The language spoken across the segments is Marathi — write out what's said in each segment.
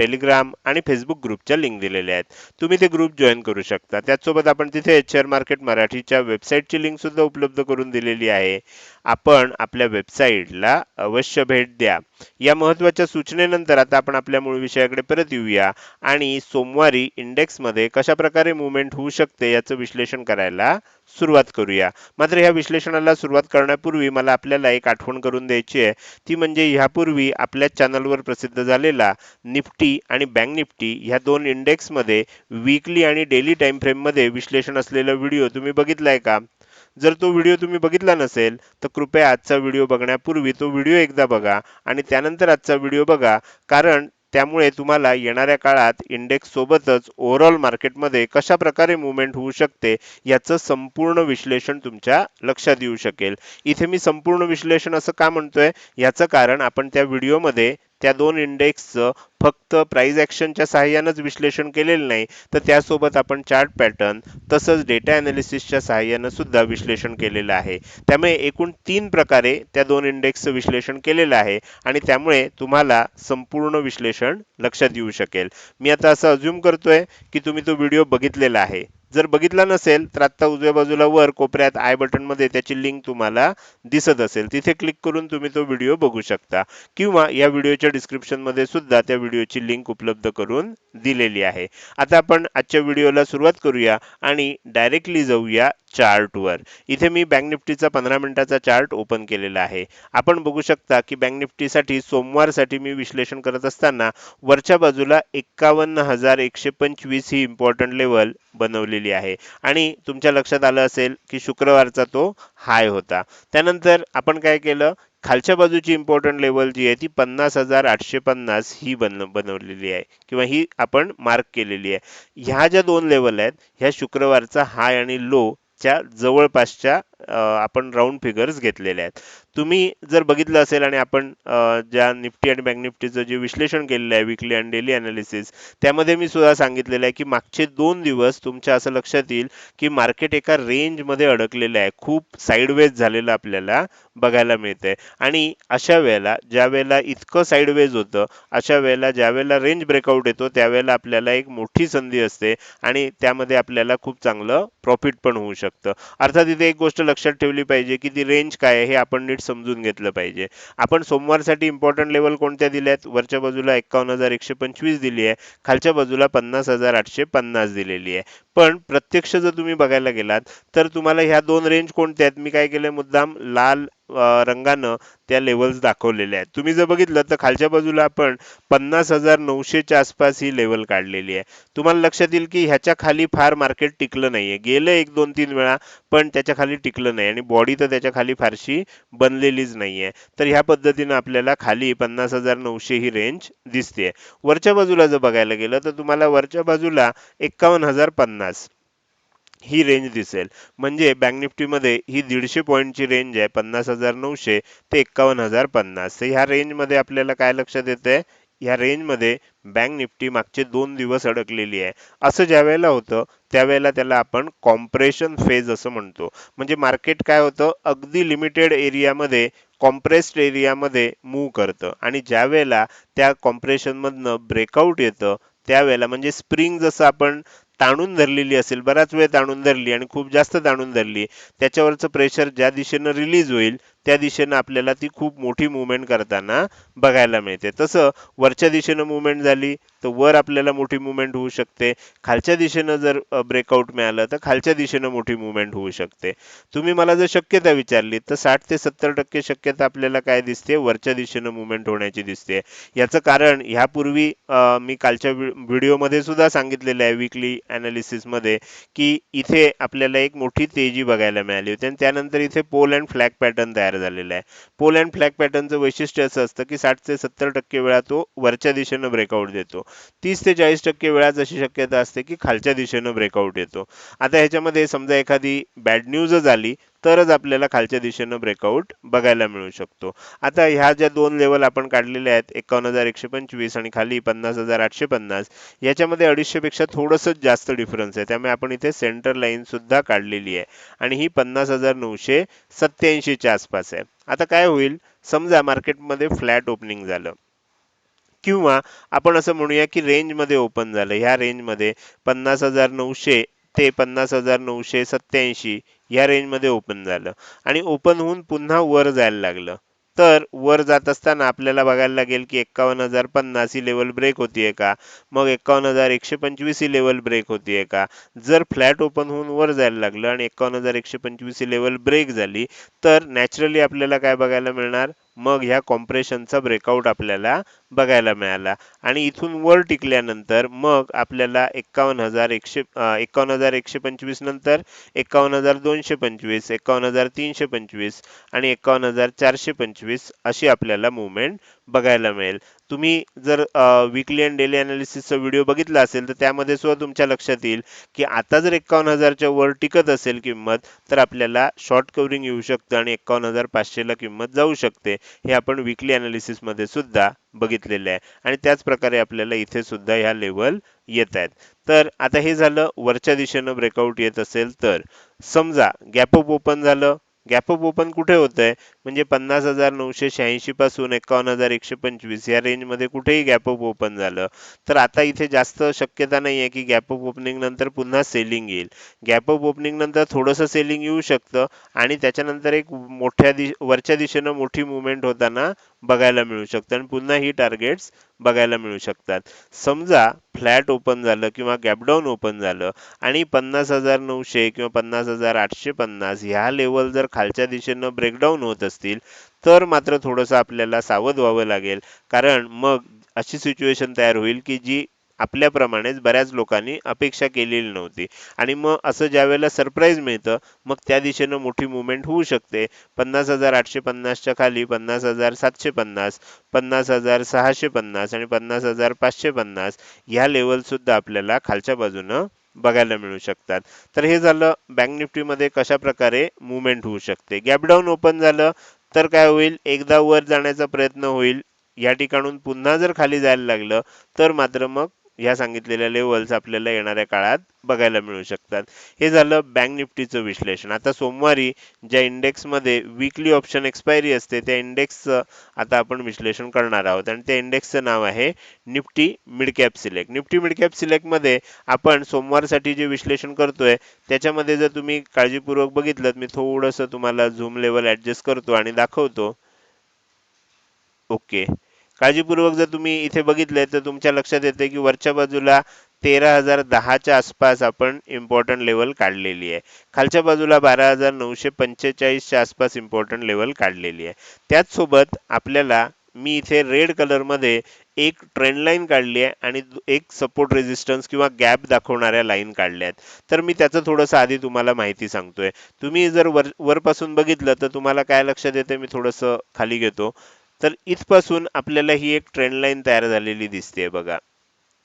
टेलिग्राम आणि फेसबुक ग्रुपच्या लिंक दिलेल्या आहेत. तुम्ही ते ग्रुप जॉईन करू शकता. त्याचसोबत आपण तिथे शेअर मार्केट मराठीच्या वेबसाईटची लिंक सुद्धा उपलब्ध करून दिलेली आहे. आपण आपल्या वेबसाईटला अवश्य भेट द्या. या महत्त्वाच्या सूचनेनंतर आता आपण आपल्या मूळ विषयाकडे परत येऊया. आणि सोमवारी इंडेक्समध्ये कशा प्रकारे मुवमेंट होऊ शकते याचं विश्लेषण करायला सुरुवात करूया. मात्र ह्या विश्लेषणाला सुरुवात करण्यापूर्वी मला आपल्याला एक आठवण करून द्यायची आहे. ती म्हणजे ह्यापूर्वी आपल्या चॅनलवर प्रसिद्ध झालेला निफ्टी आणि बँक निफ्टी ह्या दोन इंडेक्समध्ये वीकली आणि डेली टाईम फ्रेममध्ये विश्लेषण असलेला व्हिडिओ तुम्ही बघितलाय का? जर तो व्हिडिओ तुम्ही बघितला नसेल तर कृपया आजचा व्हिडिओ बघण्यापूर्वी तो व्हिडिओ एकदा बघा आणि त्यानंतर आजचा व्हिडिओ बघा कारण त्यामुळे तुम्हाला येणाऱ्या काळात इंडेक्स सोबतच ओव्हरऑल मार्केटमध्ये कशा प्रकारे मुवमेंट होऊ शकते याचं संपूर्ण विश्लेषण तुमच्या लक्षात येऊ शकेल. इथे मी संपूर्ण विश्लेषण असं का म्हणतोय? याचं कारण आपण त्या व्हिडिओमध्ये त्या दोन इंडेक्सचं फक्त प्राईज ॲक्शनच्या सहाय्यानंच विश्लेषण केलेलं नाही तर त्यासोबत आपण चार्ट पॅटर्न तसंच डेटा अनालिसिसच्या सहाय्यानं सुद्धा विश्लेषण केलेलं आहे. त्यामुळे एकूण तीन प्रकारे त्या दोन इंडेक्सचं विश्लेषण केलेलं आहे आणि त्यामुळे तुम्हाला संपूर्ण विश्लेषण लक्षात येऊ शकेल. मी आता असं अज्युम करतोय की तुम्ही तो व्हिडिओ बघितलेला आहे. जर बघितला नसेल तर आत्ता उजव्या बाजूला वर कोपऱ्यात आय बटनमध्ये त्याची लिंक तुम्हाला दिसत असेल. तिथे क्लिक करून तुम्ही तो व्हिडिओ बघू शकता किंवा या व्हिडिओच्या डिस्क्रिप्शनमध्ये सुद्धा त्या व्हिडिओची लिंक उपलब्ध करून दिलेली आहे. आता आपण आजच्या व्हिडिओला सुरुवात करूया आणि डायरेक्टली जाऊया चार्टवर इथे मी बँक निफ्टीचा पंधरा मिनिटाचा चार्ट ओपन केलेला आहे. आपण बघू शकता की बँक निफ्टीसाठी सोमवारसाठी मी विश्लेषण करत असताना वरच्या बाजूला एक्कावन्न हजार एकशे पंचवीस ही इम्पॉर्टंट लेवल बनवलेली आहे. आणि तुमच्या लक्षात आलं असेल की शुक्रवारचा तो हाय होता. त्यानंतर आपण काय केलं? खालच्या बाजूची इम्पॉर्टंट लेवल जी आहे ती पन्नास हजार आठशे पन्नास ही बन बनवलेली आहे. किंवा ही आपण मार्क केलेली आहे. ह्या ज्या दोन लेवल आहेत ह्या शुक्रवारचा हाय आणि लो च्या जवळपासच्या आपण राऊंड फिगर्स घेतलेले आहेत. तुम्ही जर बघितलं असेल आणि आपण ज्या निफ्टी आणि बँक निफ्टीचं जे विश्लेषण केलेलं आहे विकली आणि डेली अनालिसिस त्यामध्ये मी सुद्धा सांगितलेलं आहे की मागचे दोन दिवस तुमच्या असं लक्षात येईल की मार्केट एका रेंजमध्ये अडकलेलं आहे. खूप साईडवेज झालेलं आपल्याला बघायला मिळतंय. आणि अशा वेळेला ज्या वेळेला इतकं साईडवेज होतं अशा वेळेला ज्या वेळेला रेंज ब्रेकआउट येतो त्यावेळेला आपल्याला एक मोठी संधी असते आणि त्यामध्ये आपल्याला खूप चांगलं प्रॉफिट पण होऊ शकतं. अर्थात इथे एक गोष्ट लक्षात ठेवली पाहिजे की ती रेंज काय आहे हे आपण नीट समजून घेतलं पाहिजे. आपण सोमवारसाठी इम्पॉर्टंट लेवल कोणत्या दिल्यात? वरच्या बाजूला एक्कावन्न हजार एकशे पंचवीस दिली आहे. खालच्या बाजूला पन्नास हजार आठशे पन्नास दिलेली आहे. पण प्रत्यक्ष जर तुम्ही बघायला गेलात तर तुम्हाला ह्या दोन रेंज कोणत्या आहेत? मी काय केलं मुद्दाम लाल रंगानं त्या लेवल्स दाखवलेल्या आहेत. तुम्ही जर बघितलं तर खालच्या बाजूला आपण पन्नास हजार नऊशेच्या आसपास ही लेवल काढलेली आहे. तुम्हाला लक्षात येईल की ह्याच्या खाली फार मार्केट टिकलं नाहीये. गेलं एक दोन तीन वेळा पण त्याच्याखाली टिकलं नाही आणि बॉडी तर त्याच्याखाली फारशी बनलेलीच नाहीये. तर ह्या पद्धतीनं आपल्याला खाली पन्नास हजार नऊशे ही रेंज दिसते वरच्या बाजूला जर बघायला गेलं तर तुम्हाला वरच्या बाजूला एक्कावन्न हजार पन्नास. ही रेंज दिसेल. म्हणजे बँक निफ्टीमध्ये ही दीडशे पॉईंटची रेंज आहे पन्नास हजार नऊशे ते एक्कावन्न हजार पन्नास. तर ह्या रेंजमध्ये आपल्याला काय लक्षात येतंय? ह्या रेंजमध्ये बँक निफ्टी मागचे दोन दिवस अडकलेली आहे. असं ज्या वेळेला होतं त्यावेळेला त्याला आपण कॉम्प्रेशन फेज असं म्हणतो. म्हणजे मार्केट काय होतं? अगदी लिमिटेड एरियामध्ये कॉम्प्रेस्ड एरियामध्ये मूव्ह करतं. आणि ज्या वेळेला त्या कॉम्प्रेशनमधनं ब्रेकआउट येतं त्यावेळेला म्हणजे स्प्रिंग जसं आपण ताणून धरलेली असेल बराच वेळ ताणून धरली आणि खूप जास्त ताणून धरली त्याच्यावरचं प्रेशर ज्या दिशेनं रिलीज होईल त्या दिशेनं आपल्याला ती खूप मोठी मुवमेंट करताना बघायला मिळते. तसं वरच्या दिशेनं मुवमेंट झाली तर वर आपल्याला मोठी मुवमेंट होऊ शकते. खालच्या दिशेनं जर ब्रेकआउट मिळालं तर खालच्या दिशेनं मोठी मुवमेंट होऊ शकते. तुम्ही मला जर शक्यता विचारली तर साठ ते सत्तर टक्के शक्यता आपल्याला काय दिसते? वरच्या दिशेनं मुवमेंट होण्याची दिसते. याचं कारण ह्यापूर्वी मी कालच्या व्हिडिओमध्ये सुद्धा सांगितलेलं आहे विकली ॲनालिसिसमध्ये की इथे आपल्याला एक मोठी तेजी बघायला मिळाली होती. आणि त्यानंतर इथे पोल अँड फ्लॅग पॅटर्न तयार झालेला आहे. पोल अँड फ्लॅग पॅटर्नचं वैशिष्ट्य असं असतं की साठ ते सत्तर टक्के वेळा तो वरच्या दिशेनं ब्रेकआउट देतो. तीस ते चाळीस टक्के वेळा अशी शक्यता असते की खालच्या दिशेनं ब्रेकआउट येतो. आता ह्याच्यामध्ये समजा एखादी बॅड न्यूजच आली तरच आपल्याला खालच्या दिशेनं ब्रेकआउट बघायला मिळू शकतो. आता ह्या ज्या दोन लेवल आपण काढलेल्या आहेत एकावन्न हजार एकशे पंचवीस आणि खाली पन्नास हजार आठशे पन्नास याच्यामध्ये अडीचशेपेक्षा थोडंसं जास्त डिफरन्स आहे. त्यामुळे आपण इथे सेंटर लाईन सुद्धा काढलेली आहे. आणि ही पन्नास हजार नऊशे सत्त्याऐंशीच्या आसपास आहे. आता काय होईल? समजा मार्केटमध्ये फ्लॅट ओपनिंग झालं. किंवा आपण असं म्हणूया की रेंजमध्ये ओपन झालं. ह्या रेंजमध्ये पन्नास हजार नऊशे ते पन्नास हजार नऊशे सत्त्याऐंशी या रेंजमध्ये ओपन झालं. आणि ओपन होऊन पुन्हा वर जायला लागलं. तर वर जात असताना आपल्याला बघायला लागेल की एक्कावन्न हजार पन्नास ही लेवल ब्रेक होतीये का? मग एक्कावन्न हजार एकशे पंचवीस ही लेवल ब्रेक होतीये का? जर फ्लॅट ओपन होऊन वर जायला लागलं आणि एक्कावन्न हजार एकशे पंचवीस ही लेवल ब्रेक झाली तर नॅचरली आपल्याला काय बघायला मिळणार? मग ह्या कॉम्प्रेशनचा ब्रेकआउट आपल्याला बघायला मिळाला. आणि इथून वर टिकल्यानंतर मग आपल्याला एक्कावन्न हजार एकशे एक्कावन्न हजार एकशे पंचवीस नंतर एक्कावन्न हजार दोनशे पंचवीस एक्कावन्न हजार तीनशे पंचवीस आणि एक्कावन्न हजार चारशे पंचवीस अशी आपल्याला मुवमेंट बघायला मिळेल. तुम्ही जर विकली अँड डेली अनालिसिसचा व्हिडिओ बघितला असेल तर त्यामध्ये सुद्धा तुमच्या लक्षात येईल की आता जर एकावन्न हजारच्या वर टिकत असेल किंमत तर आपल्याला शॉर्ट कव्हरिंग येऊ शकतं आणि एकावन्न हजार पाचशेला किंमत जाऊ शकते. हे आपण विकली अनालिसिसमध्ये सुद्धा बघितलेले आहे. आणि त्याच प्रकारे आपल्याला इथे सुद्धा ह्या लेवल येत आहेत. तर आता हे झालं वरच्या दिशेनं ब्रेकआउट येत असेल तर समजा गॅप अप ओपन झालं. गॅप अप ओपन कुठे होत म्हणजे पन्नास हजार नऊशे शहाऐंशी पासून एकावन्न हजार एकशे पंचवीस या रेंजमध्ये कुठेही गॅपअप ओपन झालं. तर आता इथे जास्त शक्यता नाही आहे की गॅपअप ओपनिंग नंतर पुन्हा सेलिंग येईल. गॅपअप ओपनिंग नंतर थोडंसं सेलिंग येऊ शकतं आणि त्याच्यानंतर एक मोठ्या दिश वरच्या दिशेनं मोठी मुवमेंट होताना बघायला मिळू शकतं आणि पुन्हा ही टार्गेट्स बघायला मिळू शकतात. समजा फ्लॅट ओपन झालं किंवा गॅपडाऊन ओपन झालं आणि पन्नास हजार नऊशे किंवा पन्नास हजार आठशे पन्नास ह्या लेवल जर खालच्या दिशेनं ब्रेकडाऊन होत असतील तर मात्र थोडंसं आपल्याला सावध व्हावं लागेल. कारण मग अशी सिच्युएशन तयार होईल की जी आपल्याप्रमाणेच बऱ्याच लोकांनी अपेक्षा केलेली नव्हती. आणि मग असं ज्या वेळेला सरप्राईज मिळतं मग त्या दिशेनं मोठी मुवमेंट होऊ शकते. पन्नास हजार आठशे पन्नासच्या खाली पन्नास हजार सातशे पन्नास पन्नास हजार सहाशे पन्नास आणि पन्नास हजार पाचशे पन्नास ह्या लेवल सुद्धा आपल्याला खालच्या बाजूनं बघायला मिळू शकतात. तर हे झालं बँक निफ्टीमध्ये कशा प्रकारे मुवमेंट होऊ शकते. गॅपडाऊन ओपन झालं तर काय होईल? एकदा वर जाण्याचा प्रयत्न होईल. या ठिकाणून पुन्हा जर खाली जायला लागलं तर मात्र मग ह्या सांगितलेल्या लेवल्स आपल्याला येणाऱ्या काळात बघायला मिळू शकतात. हे झालं बँक निफ्टीचं विश्लेषण. आता सोमवारी ज्या इंडेक्समध्ये विकली ऑप्शन एक्सपायरी असते त्या इंडेक्सचं आता आपण विश्लेषण करणार आहोत. आणि त्या इंडेक्सचं नाव आहे Nifty midcap select Nifty midcap सिलेक्टमध्ये आपण सोमवारसाठी जे विश्लेषण करतोय त्याच्यामध्ये जर तुम्ही काळजीपूर्वक बघितलं मी थोडंसं तुम्हाला झूम लेवल ॲडजस्ट करतो आणि दाखवतो. ओके. काळजीपूर्वक जर तुम्ही इथे बघितले तर तुमच्या लक्षात येते की वरच्या बाजूला तेरा हजार दहाच्या आसपास आपण इम्पॉर्टंट लेवल काढलेली आहे. खालच्या बाजूला बारा हजार नऊशे पंचेचाळीसच्या आसपास इम्पॉर्टंट लेवल काढलेली आहे. त्याचसोबत आपल्याला मी इथे रेड कलरमध्ये एक ट्रेंड लाईन काढली आहे आणि एक सपोर्ट रेजिस्टन्स किंवा गॅप दाखवणाऱ्या लाईन काढल्या आहेत. तर मी त्याचं थोडंसं आधी तुम्हाला माहिती सांगतोय. तुम्ही जर वर वरपासून बघितलं तर तुम्हाला काय लक्षात येते मी थोडंसं खाली घेतो. तर इथपासून आपल्याला ही एक ट्रेंड लाईन तयार झालेली दिसते बघा.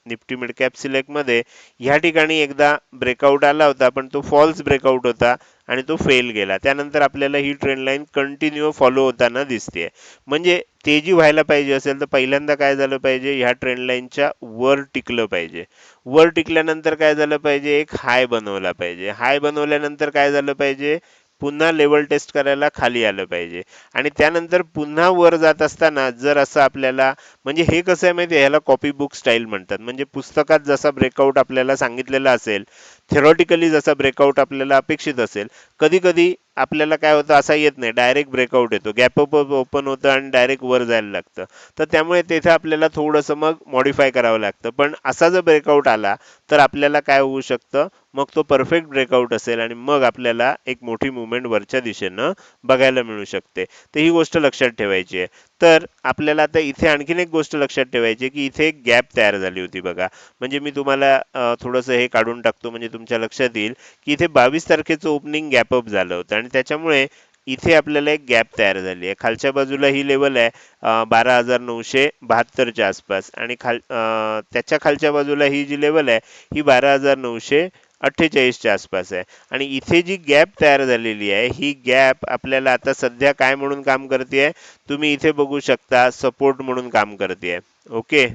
निफ्टी मिड कॅप सिलेक्टमध्ये ह्या ठिकाणी एकदा ब्रेकआउट आला होता पण तो फॉल्स ब्रेकआउट होता आणि तो फेल गेला. त्यानंतर आपल्याला ही ट्रेंड लाईन कंटिन्यू फॉलो होताना दिसते म्हणजे तेजी व्हायला पाहिजे असेल तर पहिल्यांदा काय झालं पाहिजे? ह्या ट्रेंड लाईनच्या वर टिकलं पाहिजे. वर टिकल्यानंतर काय झालं पाहिजे? एक हाय बनवला पाहिजे. हाय बनवल्यानंतर काय झालं पाहिजे? पुन्हा लेवल टेस्ट करायला खाली आलं पाहिजे. आणि त्यानंतर पुन्हा वर जात असताना जर असं आपल्याला म्हणजे हे कसं आहे माहिती ह्याला कॉपी बुक स्टाईल म्हणतात. म्हणजे पुस्तकात जसा ब्रेकआउट आपल्याला सांगितलेला असेल थेरॉटिकली जसा ब्रेकआउट आपल्याला अपेक्षित असेल कधी कधी आपल्याला काय होतं? असा येत नाही. डायरेक्ट ब्रेकआउट येतो. गॅप अप ओपन होतं आणि डायरेक्ट वर जायला लागतं. तर त्यामुळे तेथे आपल्याला थोडंसं मग मॉडिफाय करावं लागतं. पण असा जर ब्रेकआउट आला तर आपल्याला काय होऊ शकतं? मग तो परफेक्ट ब्रेकआउट असेल आणि मग आपल्याला एक मोठी मुवमेंट वरच्या दिशेनं बघायला मिळू शकते. तर ही गोष्ट लक्षात ठेवायची आहे. तर आपल्याला आता इथे आणखीन एक गोष्ट लक्षात ठेवायची की इथे एक गॅप तयार झाली होती बघा. म्हणजे मी तुम्हाला थोडंसं हे काढून टाकतो. म्हणजे तुमच्या लक्षात येईल की इथे बावीस तारखेचं ओपनिंग गॅपअप झालं होतं आणि त्याच्यामुळे इथे आपल्याला एक गॅप तयार झाली आहे. खालच्या बाजूला ही लेवल आहे बारा हजार नऊशे बहात्तरच्या आसपास आणि खाल त्याच्या खालच्या बाजूला ही जी लेवल आहे ही बारा हजार नऊशे अठ्ठेचाळीसच्या आसपास आहे. आणि इथे जी गॅप तयार झालेली आहे ही गॅप आपल्याला आता सध्या काय म्हणून काम करते तुम्ही इथे बघू शकता सपोर्ट म्हणून काम करते ओके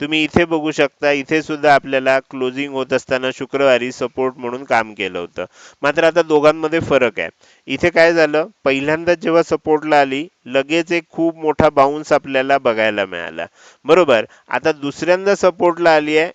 तुम्ही इथे बघू शकता इथे सुद्धा आपल्याला क्लोजिंग होत असताना शुक्रवारी सपोर्ट म्हणून काम केलं होतं. मात्र आता दोघांमध्ये फरक आहे. इथे काय झालं? पहिल्यांदा जेव्हा सपोर्टला आली लगेच एक खूप मोठा बाउन्स आपल्याला बघायला मिळाला. बरोबर? आता दुसऱ्यांदा सपोर्टला आली आहे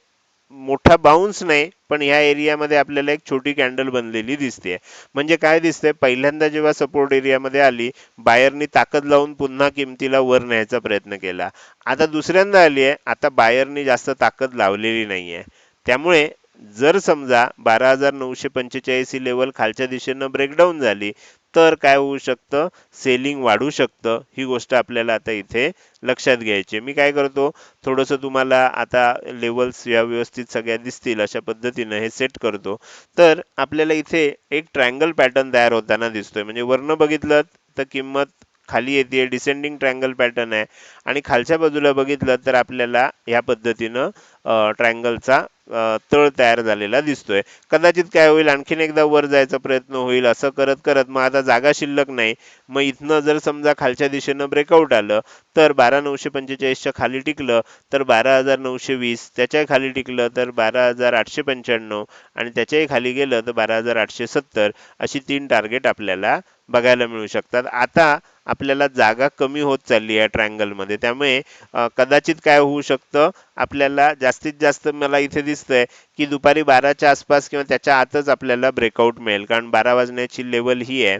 मोठा बाउन्स नाही पण ह्या एरियामध्ये आपल्याला एक छोटी कॅन्डल बनलेली दिसते म्हणजे काय दिसतंय? पहिल्यांदा जेव्हा सपोर्ट एरियामध्ये आली बायरनी ताकद लावून पुन्हा किमतीला वर न्यायचा प्रयत्न केला. आता दुसऱ्यांदा आली आहे आता बायरनी जास्त ताकद लावलेली नाहीये. त्यामुळे जर समजा बारा हजार नऊशे पंचेचाळीस ही लेवल खालच्या दिशेनं ब्रेकडाऊन झाली तर काय होऊ शकतं? सेलिंग वाढू शकतं. ही गोष्ट आपल्याला आता इथे लक्षात घ्यायची मी काय करतो? थोडंसं तुम्हाला आता लेवल्स या व्यवस्थित सगळ्या दिसतील अशा पद्धतीनं हे सेट करतो. तर आपल्याला इथे एक ट्रँगल पॅटर्न तयार होताना दिसतोय. म्हणजे वर्ण बघितलं तर किंमत खाली येते डिसेंडिंग ट्रँगल पॅटर्न आहे. आणि खालच्या बाजूला बघितलं तर आपल्याला या पद्धतीनं ट्रँगलचा तळ तयार झालेला दिसतोय. कदाचित काय होईल आणखीन एकदा वर जायचा प्रयत्न होईल असं करत करत मग आता जागा शिल्लक नाही. मग इथनं जर समजा खालच्या दिशेनं ब्रेकआउट आलं तर बारा नऊशे पंचेचाळीसच्या खाली टिकलं तर बारा हजार नऊशे वीस त्याच्याखाली टिकलं तर बारा हजार आठशे पंच्याण्णव आणि त्याच्याही खाली गेलं तर बारा हजार आठशे सत्तर अशी तीन टार्गेट आपल्याला बघायला मिळू शकतात. आता आपल्याला जागा कमी होत चालली आहे ट्रँगलमध्ये त्यामुळे कदाचित काय होऊ शकतं आपल्याला जास्तीत जास्त मला इथे दिसतंय की दुपारी बाराच्या आसपास किंवा त्याच्या आतच आपल्याला ब्रेकआउट मिळेल. कारण बारा वाजण्याची लेवल ही आहे.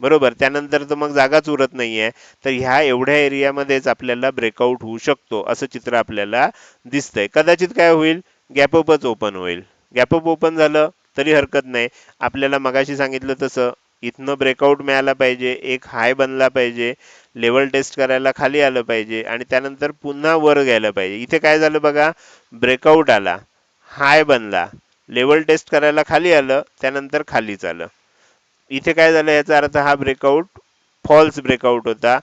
बरोबर? त्यानंतर तर मग जागाच उरत नाहीये. तर ह्या एवढ्या एरियामध्येच आपल्याला ब्रेकआउट होऊ शकतो असं चित्र आपल्याला दिसतंय. कदाचित काय होईल? गॅपअपच ओपन होईल. गॅपअप ओपन झालं तरी हरकत नाही. आपल्याला मगाशी सांगितलं तसं. इथनं ब्रेकआउट मिळाला पाहिजे एक हाय बनला पाहिजे लेवल टेस्ट करायला खाली आलं पाहिजे आणि त्यानंतर पुन्हा वर घ्यायला पाहिजे. इथे काय झालं बघा? ब्रेकआउट आला हाय बनला लेवल टेस्ट करायला खाली आलं त्यानंतर खालीच आलं. इथे काय झालं? याचा अर्थ हा ब्रेकआउट फॉल्स ब्रेकआउट होता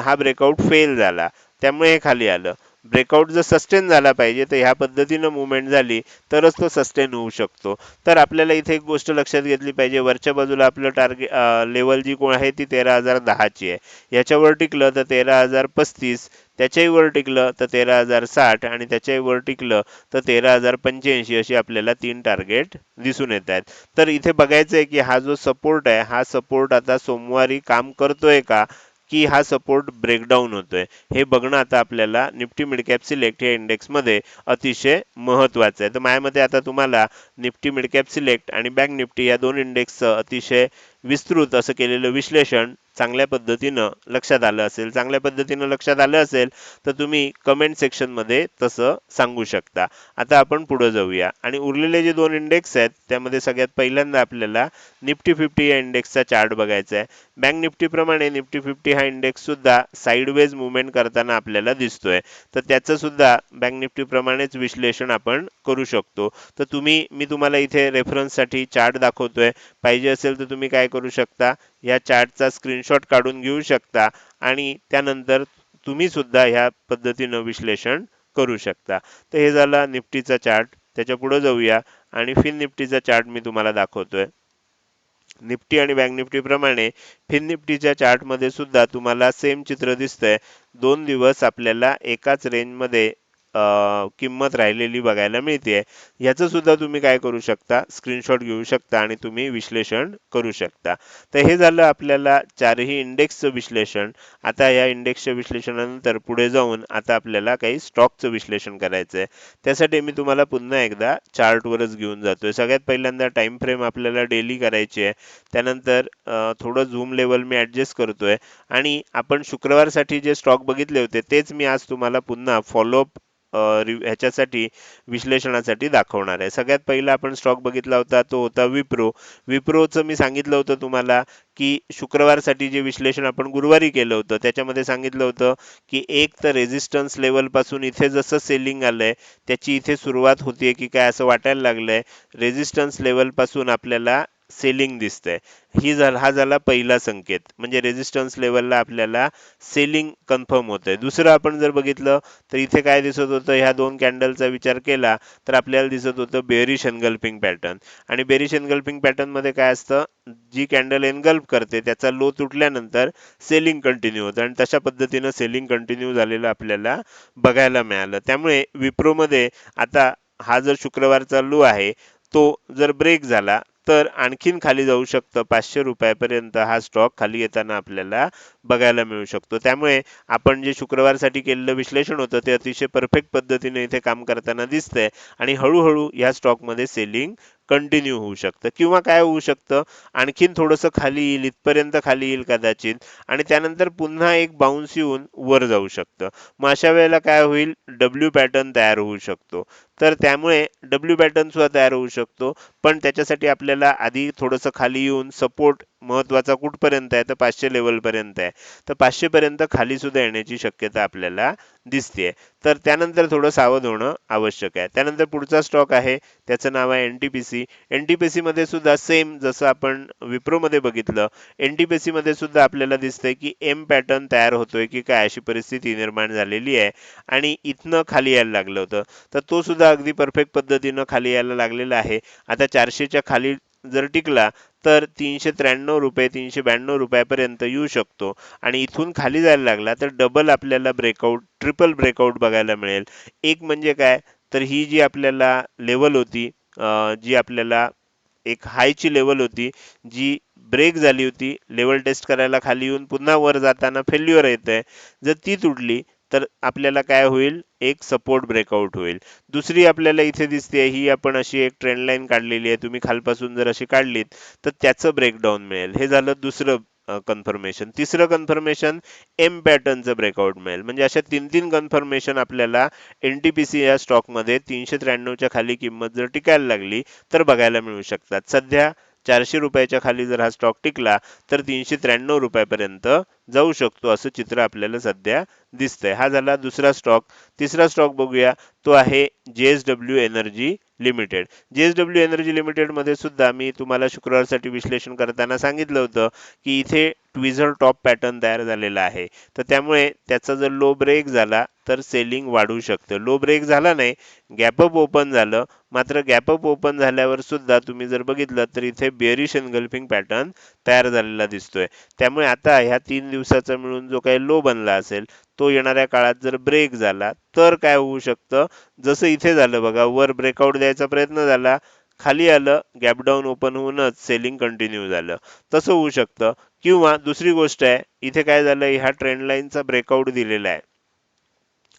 हा ब्रेकआउट फेल झाला त्यामुळे हे खाली आलं. ब्रेकआउट जर सस्टेन झाला पाहिजे तर ह्या पद्धतीनं मुवमेंट झाली तरच तो सस्टेन होऊ शकतो. तर आपल्याला इथे एक गोष्ट लक्षात घेतली पाहिजे वरच्या बाजूला आपलं टार्गेट लेवल जी कोण आहे ती तेरा हजार दहाची आहे. याच्यावर टिकलं तर तेरा हजार पस्तीस त्याच्याही वर टिकलं तर तेरा हजार साठ आणि त्याच्याही वर टिकलं तर तेरा हजार पंच्याऐंशी अशी आपल्याला तीन टार्गेट दिसून येत आहेत. तर इथे बघायचं आहे की हा जो सपोर्ट आहे हा सपोर्ट आता सोमवारी काम करतोय का? की हा सपोर्ट ब्रेकडाऊन होतोय. हे बघणं आता आपल्याला निफ्टी मिडकॅप सिलेक्ट या इंडेक्समध्ये अतिशय महत्वाचं आहे. तर माझ्यामध्ये आता तुम्हाला निफ्टी मिडकॅप सिलेक्ट आणि बँक निफ्टी या दोन इंडेक्सचं अतिशय विस्तृत असं केलेलं विश्लेषण चांगल्या पद्धतीनं लक्षात आलं असेल चांगल्या पद्धतीनं लक्षात आलं असेल तर तुम्ही कमेंट सेक्शनमध्ये तसं सांगू शकता. आता आपण पुढे जाऊया. आणि उरलेले जे दोन इंडेक्स आहेत त्यामध्ये सगळ्यात पहिल्यांदा आपल्याला निफ्टी फिफ्टी या इंडेक्सचा चार्ट बघायचा आहे. बँक निफ्टीप्रमाणे निफ्टी फिफ्टी हा इंडेक्ससुद्धा साईडवेज मुवमेंट करताना आपल्याला दिसतोय. तर त्याचं सुद्धा बँक निफ्टीप्रमाणेच विश्लेषण आपण करू शकतो. तर तुम्ही मी तुम्हाला इथे रेफरन्ससाठी चार्ट दाखवतोय. पाहिजे असेल तर तुम्ही काय करू शकता? या चार्टचा स्क्रीनशॉट काढून घेऊ शकता आणि त्यानंतर तुम्ही सुद्धा ह्या पद्धतीनं विश्लेषण करू शकता. तर हे झाला निफ्टीचा चार्ट. त्याच्या पुढे जाऊया आणि फिन निफ्टीचा चार्ट मी तुम्हाला दाखवतोय. निफ्टी आणि बँक निफ्टी प्रमाणे फिन निफ्टीच्या चार्टमध्ये सुद्धा तुम्हाला सेम चित्र दिसतंय. दोन दिवस आपल्याला एकाच रेंजमध्ये किंमत राहिलेली बघायला मिळते याचं सुद्धा तुम्ही काय करू शकता? स्क्रीनशॉट घेऊ शकता आणि तुम्ही विश्लेषण करू शकता. तर हे झालं आपल्याला चारही इंडेक्सचं विश्लेषण. आता या इंडेक्सच्या विश्लेषणानंतर पुढे जाऊन आता आपल्याला काही स्टॉकचं विश्लेषण करायचं आहे त्यासाठी मी तुम्हाला पुन्हा एकदा चार्टवरच घेऊन जातोय. सगळ्यात पहिल्यांदा टाइम फ्रेम आपल्याला डेली करायची आहे. त्यानंतर थोडं झूम लेवल मी ॲडजस्ट करतोय. आणि आपण शुक्रवारसाठी जे स्टॉक बघितले होते तेच मी आज तुम्हाला पुन्हा फॉलोअप ह्याच्यासाठी विश्लेषणासाठी दाखवणार आहे. सगळ्यात पहिला आपण स्टॉक बघितला होता तो होता विप्रो. विप्रोचं मी सांगितलं होतं तुम्हाला की शुक्रवारसाठी जे विश्लेषण आपण गुरुवारी केलं होतं त्याच्यामध्ये सांगितलं होतं की एक तर रेझिस्टन्स लेवलपासून इथे जसं सेलिंग आलंय त्याची इथे सुरुवात होतीये की काय असं वाटायला लागलंय. रेझिस्टन्स लेवलपासून आपल्याला सेलिंग दिसतंय. ही झाला हा झाला पहिला संकेत. म्हणजे रेजिस्टन्स लेवलला आपल्याला सेलिंग कन्फर्म होत आहे दुसरं आपण जर बघितलं तर इथे काय दिसत होतं? ह्या दोन कॅन्डलचा विचार केला तर आपल्याला दिसत होतं बेरिश एनगल्पिंग पॅटर्न आणि बेरिश एनगल्पिंग पॅटर्नमध्ये काय असतं? जी कॅन्डल एनगल्प करते त्याचा लो तुटल्यानंतर सेलिंग कंटिन्यू होतं. आणि तशा पद्धतीनं सेलिंग कंटिन्यू झालेलं आपल्याला बघायला मिळालं. त्यामुळे विप्रोमध्ये आता हा जर शुक्रवारचा लो आहे तो जर ब्रेक झाला तर आणखीन खाली जाऊ शकतं. पाचशे रुपयापर्यंत हा स्टॉक खाली येताना आपल्याला बघायला मिळू शकतो. त्यामुळे आपण जे शुक्रवारसाठी केलेलं विश्लेषण होतं ते अतिशय परफेक्ट पद्धतीने इथे काम करताना दिसतंय आणि हळूहळू या स्टॉकमध्ये सेलिंग कंटिन्यू होऊ शकतं. किंवा काय होऊ शकतं? आणखीन थोडंसं खाली येईल इथपर्यंत खाली येईल कदाचित आणि त्यानंतर पुन्हा एक बाउन्स येऊन वर जाऊ शकतं. मग अशा वेळेला काय होईल? डब्ल्यू पॅटर्न तयार होऊ शकतो. तर त्यामुळे डब्ल्यू पॅटर्न सुद्धा तयार होऊ शकतो. पण त्याच्यासाठी आपल्याला आधी थोडंसं खाली येऊन सपोर्ट महत्त्वाचा कुठपर्यंत आहे? तर पाचशे लेवल पर्यंत आहे. तर पाचशेपर्यंत खालीसुद्धा खाली सुद्धा येण्याची शक्यता आपल्याला दिसते तर त्यानंतर थोडं सावध होणं आवश्यक आहे. त्यानंतर पुढचा स्टॉक आहे. त्याचं नाव आहे एनटीपीसी एनटीपीसी मध्ये सुद्धा सेम जसं आपण विप्रोमध्ये बघितलं एनटीपीसी मध्ये सुद्धा आपल्याला दिसतंय की एम पॅटर्न तयार होतोय की काय अशी परिस्थिती निर्माण झालेली आहे. आणि इथनं खाली यायला लागलं होतं. तर तो सुद्धा अगदी परफेक्ट पद्धतीनं खाली यायला लागलेला आहे. आता चारशेच्या खाली जर टिकला तर तीनशे त्र्याण्णव रुपये तीनशे ब्याण्णव रुपयापर्यंत येऊ शकतो. आणि इथून खाली जायला लागला तर डबल आपल्याला ब्रेकआउट ट्रिपल ब्रेकआउट बघायला मिळेल. एक म्हणजे काय? तर ही जी आपल्याला लेवल होती जी आपल्याला एक हायची लेवल होती जी ब्रेक झाली होती लेवल टेस्ट करायला खाली येऊन पुन्हा वर जाताना फेल्युअर येत आहे जर ती तुटली तर आपल्याला काय होईल? एक सपोर्ट ब्रेकआउट होईल. दुसरी आपल्याला इथे दिसते ही आपण अशी एक ट्रेंड लाईन काढलेली आहे. तुम्ही खालपासून जर अशी काढलीत तर त्याचं ब्रेकडाऊन मिळेल. हे झालं दुसरं कन्फर्मेशन तिसरं कन्फर्मेशन एम पॅटर्नचं ब्रेकआउट मिळेल. म्हणजे अशा तीन तीन कन्फर्मेशन आपल्याला एन टी पी सी या स्टॉकमध्ये तीनशे त्र्याण्णवच्या खाली किंमत जर टिकायला लागली तर बघायला मिळू शकतात. सध्या चारशे रुपयाच्या खाली जर हा स्टॉक टिकला तर तीनशे त्र्याण्णव रुपयापर्यंत जाऊ शकतो असं चित्र आपल्याला सध्या दिसतंय. हा झाला दुसरा स्टॉक तिसरा स्टॉक बघूया. तो आहे JSW energy limited JSW energy लिमिटेडमध्ये सुद्धा मी तुम्हाला शुक्रवारसाठी विश्लेषण करताना सांगितलं होतं की इथे ट्विझर टॉप पॅटर्न तयार झालेला आहे. तर त्यामुळे त्याचा जर लो ब्रेक झाला तर सेलिंग वाढू शकतं. लो ब्रेक झाला नाही गॅपअप ओपन झालं. मात्र गॅपअप ओपन झाल्यावर सुद्धा तुम्ही जर बघितलं तर इथे बेरिश एनगल्फिंग पॅटर्न तयार झालेला दिसतोय. त्यामुळे आता ह्या तीन दिवसाचा मिळून जो काही लो बनला असेल तो येणाऱ्या काळात जर ब्रेक झाला तर काय होऊ शकतं? जसं इथे झालं बघा वर ब्रेकआउट द्यायचा प्रयत्न झाला खाली आलं गॅपडाऊन ओपन होऊनच सेलिंग कंटिन्यू झालं. तसं होऊ शकतं. किंवा दुसरी गोष्ट आहे इथे काय झालं ह्या ट्रेंड लाईनचा ब्रेकआउट दिलेला आहे.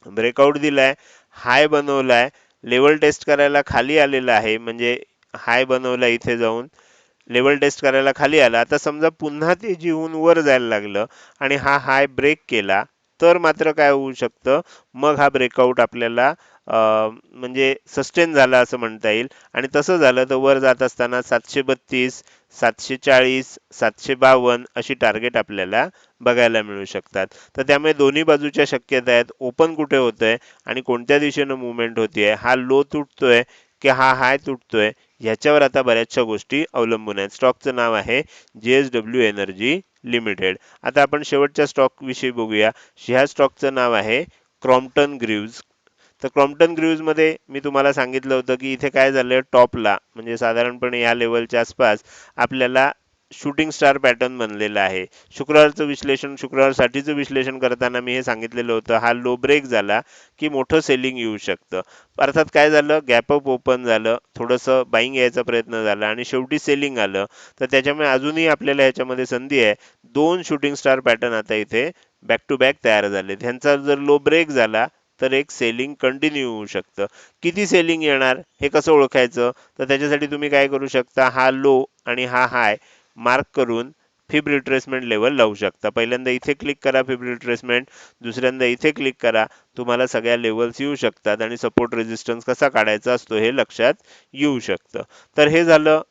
ब्रेकआउट दिलाय हाय बनवलाय लेवल टेस्ट करायला खाली आलेला आहे म्हणजे हाय बनवला इथे जाऊन. लेवल टेस्ट करायला खाली आला. आता समजा पुन्हा ते होऊन वर जायला लागलं आणि हा हाय ब्रेक केला तर मात्र काय होऊ शकतं? मग हा ब्रेकआउट आपल्याला म्हणजे सस्टेन झाला असं म्हणता येईल. आणि तसं झालं तर वर जात असताना सातशे बत्तीस सातशे चाळीस सातशे बावन्न अशी टार्गेट आपल्याला बघायला मिळू शकतात. तर त्यामुळे दोन्ही बाजूच्या शक्यता आहेत. ओपन कुठे होतंय आणि कोणत्या दिशेनं मुवमेंट होतीये? हा लो तुटतोय. की हा हाय तुटतोय ह्याच्यावर आता बऱ्याचशा गोष्टी अवलंबून आहेत. स्टॉकचं नाव आहे जे एस डब्ल्यू एनर्जी लिमिटेड. आता आपण शेवटच्या स्टॉकविषयी बघूया. ह्या स्टॉकचं नाव आहे क्रॉम्प्टन ग्रीव्ज. तर क्रॉम्प्टन ग्रीव्जमध्ये मी तुम्हाला सांगितलं होतं की इथे काय झालंय? टॉपला म्हणजे साधारणपणे या लेवलच्या आसपास आपल्याला शूटिंग स्टार पॅटर्न बनलेला आहे. शुक्रवारचं विश्लेषण शुक्रवारसाठीचं विश्लेषण करताना मी हे सांगितलेलं होतं हा लो ब्रेक झाला की मोठं सेलिंग येऊ शकतं. अर्थात काय झालं? गॅपअप ओपन झालं थोडंसं बाईंग यायचा प्रयत्न झाला आणि शेवटी सेलिंग आलं. तर त्याच्यामुळे अजूनही आपल्याला ह्याच्यामध्ये संधी आहे. दोन शूटिंग स्टार पॅटर्न आता इथे बॅक टू बॅक तयार झाले ह्यांचा जर लो ब्रेक झाला तर एक सेलिंग कंटिन्यू होऊ शकतं. किती सेलिंग येणार हे कसं ओळखायचं? तर त्याच्यासाठी तुम्ही काय करू शकता? हा लो आणि हा हाय मार्क करून फिब रिट्रेसमेंट लेवल लावू शकता. पहिल्यांदा इथे क्लिक करा फिब रिट्रेसमेंट दुसऱ्यांदा इथे क्लिक करा तुम्हाला सगळ्या लेवल्स येऊ शकतात आणि सपोर्ट रेजिस्टन्स कसा काढायचा असतो हे लक्षात येऊ शकतं. तर हे झालं.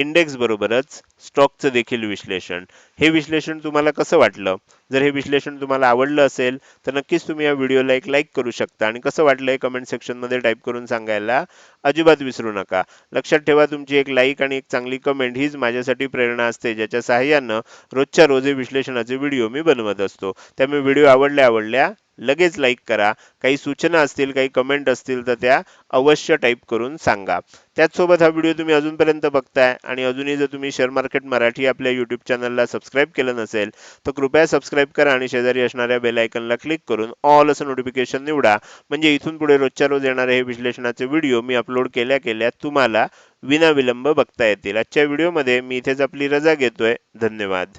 इंडेक्स बरोबरच स्टॉकचं देखील विश्लेषण. हे विश्लेषण तुम्हाला कसं वाटलं? जर हे विश्लेषण तुम्हाला आवडलं असेल तर नक्कीच तुम्ही या व्हिडिओला एक लाईक करू शकता. आणि कसं वाटलं हे कमेंट सेक्शनमध्ये टाईप करून सांगायला अजिबात विसरू नका. लक्षात ठेवा तुमची एक लाईक आणि एक चांगली कमेंट हीच माझ्यासाठी प्रेरणा असते ज्याच्या सहाय्यानं रोजच्या रोज हे विश्लेषणाचे व्हिडिओ मी बनवत असतो. त्यामुळे व्हिडिओ आवडल्या आवडल्या लगेच लाईक करा. काही सूचना असतील काही कमेंट असतील तर त्या अवश्य टाईप करून सांगा. त्याचसोबत हा व्हिडिओ तुम्ही अजूनपर्यंत बघताय आणि अजूनही जर तुम्ही शेअर मार्केट मराठी आपल्या यूट्यूब चॅनलला सबस्क्राईब केलं नसेल तर कृपया सबस्क्राईब करा आणि शेजारी असणाऱ्या बेलायकनला क्लिक करून ऑल असं नोटिफिकेशन निवडा. म्हणजे इथून पुढे रोजच्या रोज येणारे हे विश्लेषणाचे व्हिडिओ मी अपलोड केल्या केल्या तुम्हाला विनाविलंब बघता येतील. आजच्या व्हिडिओमध्ये मी इथेच आपली रजा घेतोय. धन्यवाद.